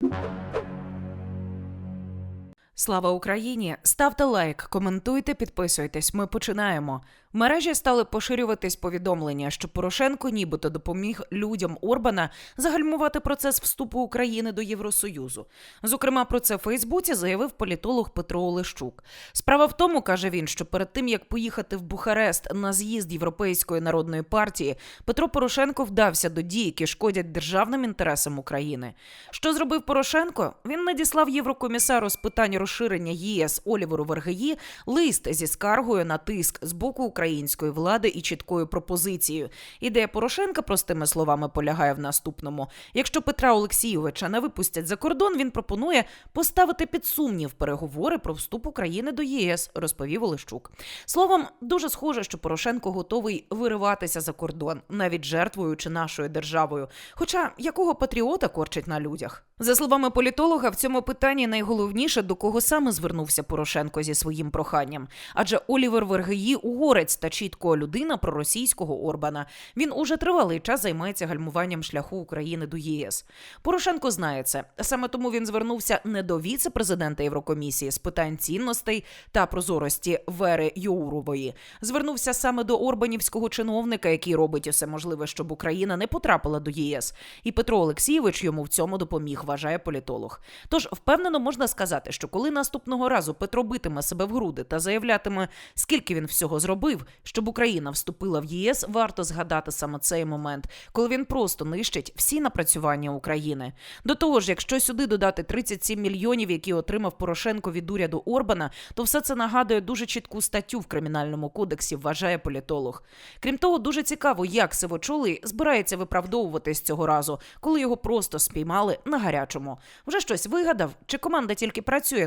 you Слава Україні! Ставте лайк, коментуйте, підписуйтесь. Ми починаємо. В мережі стали поширюватись повідомлення, що Порошенко нібито допоміг людям Орбана загальмувати процес вступу України до Євросоюзу. Зокрема, про це в Фейсбуці заявив політолог Петро Олещук. Справа в тому, каже він, що перед тим як поїхати в Бухарест на з'їзд Європейської народної партії, Петро Порошенко вдався до дій, які шкодять державним інтересам України. Що зробив Порошенко? Він надіслав єврокомісару з питань розширення ЄС Оліверу Вергеї лист зі скаргою на тиск з боку української влади і чіткою пропозицією. Ідея Порошенка, простими словами, полягає в наступному: якщо Петра Олексійовича не випустять за кордон, він пропонує поставити під сумнів переговори про вступ України до ЄС, розповів Олещук. Словом, дуже схоже, що Порошенко готовий вириватися за кордон, навіть жертвуючи нашою державою. Хоча якого патріота корчить на людях? За словами політолога, в цьому питанні найголовніше до кого саме звернувся Порошенко зі своїм проханням. Адже Олівер Вергеї угорець та чітко людина проросійського Орбана. Він уже тривалий час займається гальмуванням шляху України до ЄС. Порошенко знає це. Саме тому він звернувся не до віце-президента Єврокомісії з питань цінностей та прозорості Вери Йоурової. Звернувся саме до Орбанівського чиновника, який робить усе можливе, щоб Україна не потрапила до ЄС. І Петро Олексійович йому в цьому допоміг, вважає політолог. Тож впевнено можна сказати, що коли наступного разу Петро битиме себе в груди та заявлятиме, скільки він всього зробив, щоб Україна вступила в ЄС, варто згадати саме цей момент, коли він просто нищить всі напрацювання України. До того ж, якщо сюди додати 37 мільйонів, які отримав Порошенко від уряду Орбана, то все це нагадує дуже чітку статтю в кримінальному кодексі, вважає політолог. Крім того, дуже цікаво, як Сивочолий збирається виправдовуватись цього разу, коли його просто спіймали на гарячому. Вже щось вигадав, чи команда тільки працює